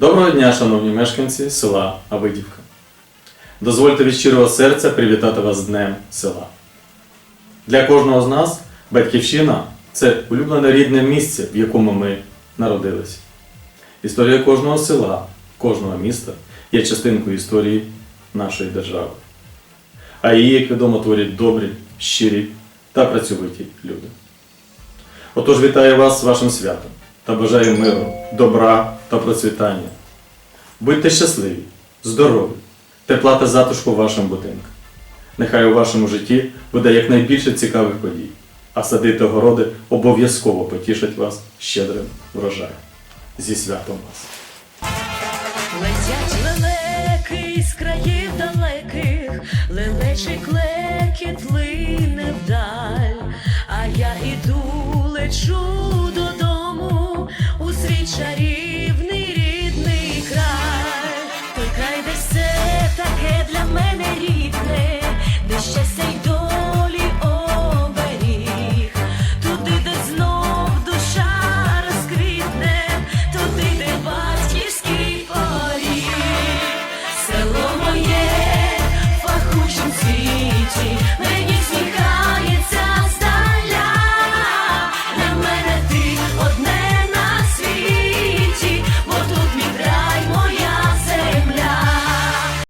Доброго дня, шановні мешканці села Авидівка. Дозвольте від щирого серця привітати вас з Днем села. Для кожного з нас батьківщина це улюблене рідне місце, в якому ми народилися. Історія кожного села, кожного міста є частинкою історії нашої держави. А її, як відомо, творять добрі, щирі та працьовиті люди. Отож вітаю вас з вашим святом та бажаю миру, добра та процвітання. Будьте щасливі, здорові, тепла та затишку в вашому будинку. Нехай у вашому житті буде якнайбільше цікавих подій, а сади та городи обов'язково потішать вас щедрим врожаєм. Зі святом вас! Летять лелеки з країв далеких, лелечий клекіт лине вдаль, а я іду, лечу зустріч чарів.